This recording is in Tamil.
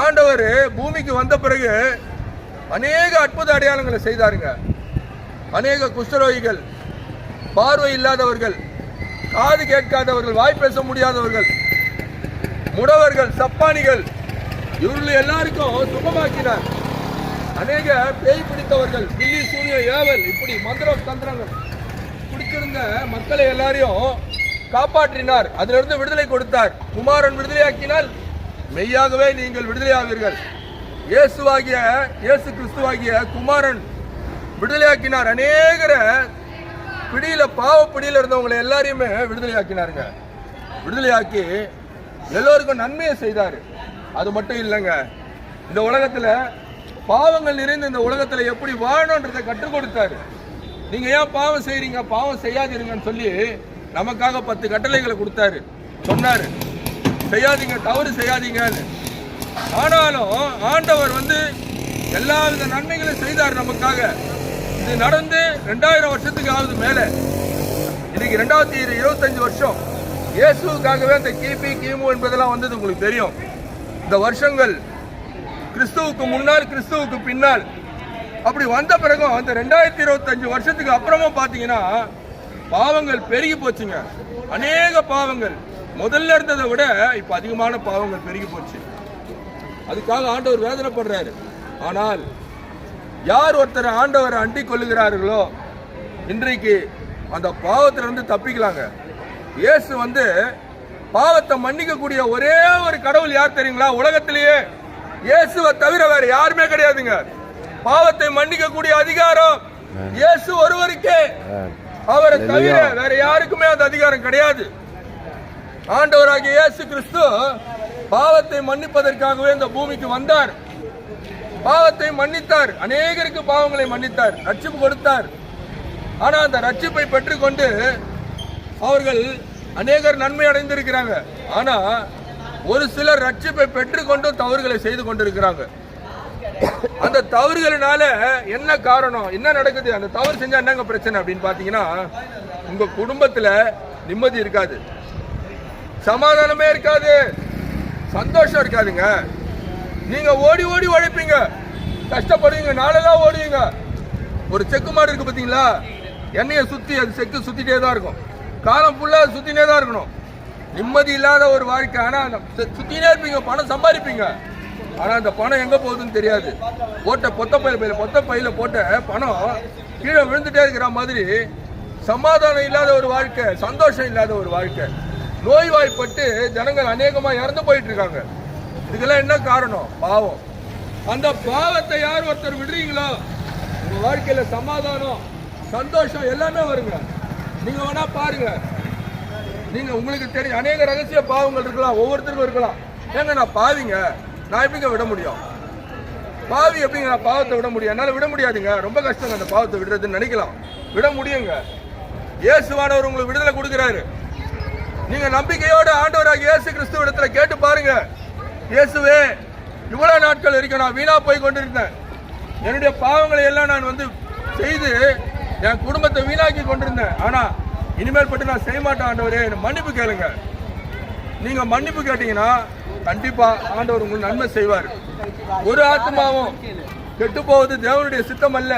ஆண்டவர் பூமிக்கு வந்த பிறகு அநேக அற்புத அடையாளங்களை செய்தாருங்க. அநேக குஷ்டரோகிகள் பார்வை இல்லாதவர்கள் காது கேட்காதவர்கள் வாய் பேச முடியாதவர்கள் முடவர்கள் சப்பானிகள் இவர்கள் எல்லாருக்கும் சுகமாக்கினார். அநேக பேய் பிடித்தவர்கள் பில்லி சூரிய ஏவல் இப்படி மந்திரம் தந்திரங்கள் பிடிச்சிருந்த மக்களை எல்லாரையும் காப்பாற்றினார். அதிலிருந்து விடுதலை கொடுத்தார். குமாரன் விடுதலையாக்கினால் மெய்யாகவே நீங்கள் விடுதலையாவீர்கள். இயேசுவாகிய இயேசு கிறிஸ்துவாகிய குமாரன் விடுதலையாக்கினார். அநேகரை பிடியில பாவ பிடியில இருந்தவங்களை எல்லாரையுமே விடுதலையாக்கினாருங்க. விடுதலையாக்கி எல்லோருக்கும் நன்மையை செய்தார். அது மட்டும் இல்லைங்க இந்த உலகத்தில் பாவங்கள் நிறைந்த இந்த உலகத்தில் எப்படி வாழணுன்றதை கற்றுக் கொடுத்தாரு. நீங்க ஏன் பாவம் செய்கிறீங்க பாவம் செய்யாதீங்கன்னு சொல்லி நமக்காக பத்து கட்டளைகளை கொடுத்தாரு. சொன்னாரு. செய்யாதீங்க தவறு செய்யாதீங்கன்னு. ஆனாலும் ஆண்டவர் வந்து எல்லா வித நன்மைகளையும் செய்தார் நமக்காக. இது நடந்து ரெண்டாயிரம் வருஷத்துக்கு ஆகுது மேலே. இன்னைக்கு ரெண்டாயிரத்தி இருபத்தஞ்சு வருஷம். இயேசுக்காகவே அந்த கிபி கிமு என்பதெல்லாம் வந்தது உங்களுக்கு தெரியும். இந்த வருஷங்கள் கிறிஸ்துவுக்கு முன்னால் கிறிஸ்துவுக்கு பின்னால். அப்படி வந்த பிறகும் அந்த ரெண்டாயிரத்தி இருபத்தஞ்சு வருஷத்துக்கு அப்புறமா பார்த்தீங்கன்னா பாவங்கள் பெருகி போச்சுங்க. அநேக பாவங்கள். முதல்ல இருந்ததை விட இப்ப அதிகமான பாவங்கள் பெருகி போச்சு. அதுக்காக ஆண்டவர் வேதனைப்படுறாரு. ஆனால் யார் ஒருத்தர் ஆண்டவரை அண்டிக் கொள்ளுகிறார்களோ இன்றைக்கு அந்த பாவத்திலிருந்து தப்பிக்கலாங்க. இயேசு வந்து பாவத்தை மன்னிக்கக்கூடிய ஒரே ஒரு கடவுள் யார் தெரியுங்களா? உலகத்திலேயே இயேசுவை தவிர வேற யாருமே கிடையாதுங்க. பாவத்தை மன்னிக்கக்கூடிய அதிகாரம் இயேசு ஒருவருக்கே. அவரை தவிர வேற யாருக்குமே அந்த அதிகாரம் கிடையாது. ஆண்டவராகிய இயேசு கிறிஸ்து பாவத்தை மன்னிப்பதற்காகவே இந்த பூமிக்கு வந்தார். பாவத்தை மன்னித்தார். அநேகருக்கு பாவங்களை மன்னித்தார். ரட்சிப்பு கொடுத்தார். ஆனால் அந்த ரட்சிப்பை பெற்றுக்கொண்டு அவர்கள் அநேகர் நன்மை அடைந்திருக்கிறாங்க. ஆனால் ஒரு சிலர் ரட்சிப்பை பெற்றுக்கொண்டு தவறுகளை செய்து கொண்டிருக்கிறாங்க. அந்த தவறுகளினால என்ன காரணம்? என்ன நடக்குது? அந்த தவறு செஞ்சா என்னங்க பிரச்சனை அப்படின்னு பாத்தீங்கன்னா உங்க குடும்பத்துல நிம்மதி இருக்காது. சமாதானமே இருக்காது. சந்தோஷம் இருக்காதுங்க. நீங்க ஓடி ஓடி உழைப்பீங்க. கஷ்டப்படுவீங்க. நாளெல்லாம் ஓடுவீங்க. ஒரு செக்கு மாடு இருக்கு பார்த்தீங்களா எண்ணெயை சுற்றி அது செக்கு சுற்றிட்டே தான் இருக்கும். காலம் ஃபுல்லாக சுத்தினே தான் இருக்கணும். நிம்மதி இல்லாத ஒரு வாழ்க்கை. ஆனால் அந்த சு- இருப்பீங்க. பணம் சம்பாதிப்பீங்க. ஆனால் அந்த பணம் எங்கே போகுதுன்னு தெரியாது. போட்ட பொத்த பையில் பையில பொத்த பையில போட்ட பணம் கீழே விழுந்துட்டே இருக்கிற மாதிரி சமாதானம் இல்லாத ஒரு வாழ்க்கை சந்தோஷம் இல்லாத ஒரு வாழ்க்கை. நோய்வாய்ப்பட்டு ஜனங்கள் அநேகமாக இறந்து போயிட்டு இருக்காங்க இதுக்கெல்லாம் என்ன காரணம்? பாவம். அந்த பாவத்தை யார் ஒருத்தர் விடுறீங்களோ உங்க வாழ்க்கையில சமாதானம் சந்தோஷம் எல்லாமே வருங்க. நீங்க வேணா பாருங்க. நீங்க உங்களுக்கு தெரியும் அநேக ரகசிய பாவங்கள் இருக்கலாம் ஒவ்வொருத்தருக்கும் இருக்கலாம். ஏங்க நான் பாவிங்க. நான் எப்படிங்க விட முடியும்? பாவி எப்படிங்க நான் பாவத்தை விட முடியும்? என்னால் விட முடியாதுங்க. ரொம்ப கஷ்டங்க அந்த பாவத்தை விடுறதுன்னு நினைக்கலாம். விட முடியுங்க. இயேசுவானவர் உங்களுக்கு விடுதலை கொடுக்குறாரு. நீங்க நம்பிக்கையோட ஆண்டவராக இயேசு கிறிஸ்துவ இடத்துல கேட்டு பாருங்க. இயேசுவே இவ்வளவு நாட்கள் வரைக்கும் நான் வீணா போய் கொண்டிருந்தேன். என்னுடைய பாவங்களை எல்லாம் நான் வந்து செய்து என் குடும்பத்தை வீணாக்கி கொண்டிருந்தேன். ஆனா இனிமேல் பட்டு நான் செய்ய மாட்டேன் ஆண்டவரே. என்னை மன்னிப்பு கேளுங்க. நீங்க மன்னிப்பு கேட்டீங்கன்னா கண்டிப்பா ஆண்டவர் உங்களுக்கு நன்மை செய்வார். ஒரு ஆத்மாவும் கெட்டு போவது தேவனுடைய சித்தம் அல்ல